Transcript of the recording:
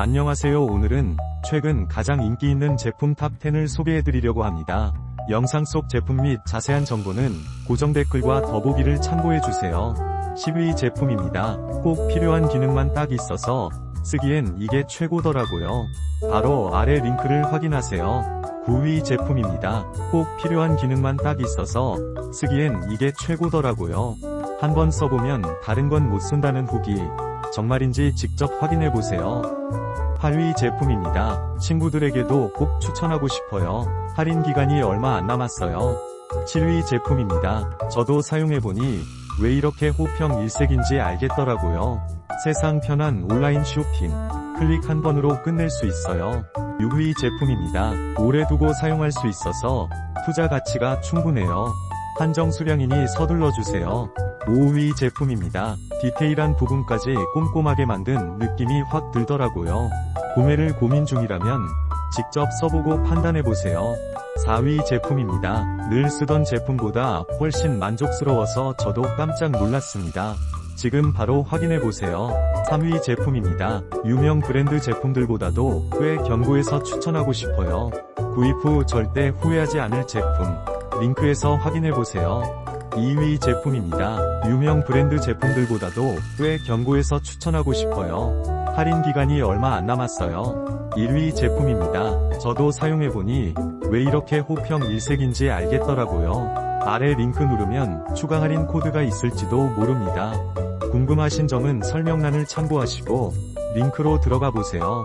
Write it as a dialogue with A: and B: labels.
A: 안녕하세요 오늘은 최근 가장 인기 있는 제품 탑10을 소개해드리려고 합니다. 영상 속 제품 및 자세한 정보는 고정 댓글과 더보기를 참고해주세요. 10위 제품입니다. 꼭 필요한 기능만 딱 있어서 쓰기엔 이게 최고더라고요. 바로 아래 링크를 확인하세요. 9위 제품입니다. 꼭 필요한 기능만 딱 있어서 쓰기엔 이게 최고더라고요. 한번 써보면 다른 건 못 쓴다는 후기 정말인지 직접 확인해 보세요. 8위 제품입니다. 친구들에게도 꼭 추천하고 싶어요. 할인 기간이 얼마 안 남았어요. 7위 제품입니다. 저도 사용해보니 왜 이렇게 호평 일색인지 알겠더라고요. 세상 편한 온라인 쇼핑. 클릭 한 번으로 끝낼 수 있어요. 6위 제품입니다. 오래 두고 사용할 수 있어서 투자 가치가 충분해요. 한정 수량이니 서둘러 주세요. 5위 제품입니다. 디테일한 부분까지 꼼꼼하게 만든 느낌이 확 들더라고요. 구매를 고민 중이라면 직접 써보고 판단해보세요. 4위 제품입니다. 늘 쓰던 제품보다 훨씬 만족스러워서 저도 깜짝 놀랐습니다. 지금 바로 확인해보세요. 3위 제품입니다. 유명 브랜드 제품들보다도 꽤 견고해서 추천하고 싶어요. 구입 후 절대 후회하지 않을 제품. 링크에서 확인해보세요. 2위 제품입니다. 유명 브랜드 제품들보다도 꽤 견고해서 추천하고 싶어요. 할인 기간이 얼마 안 남았어요. 1위 제품입니다. 저도 사용해보니 왜 이렇게 호평 일색인지 알겠더라고요. 아래 링크 누르면 추가 할인 코드가 있을지도 모릅니다. 궁금하신 점은 설명란을 참고하시고 링크로 들어가 보세요.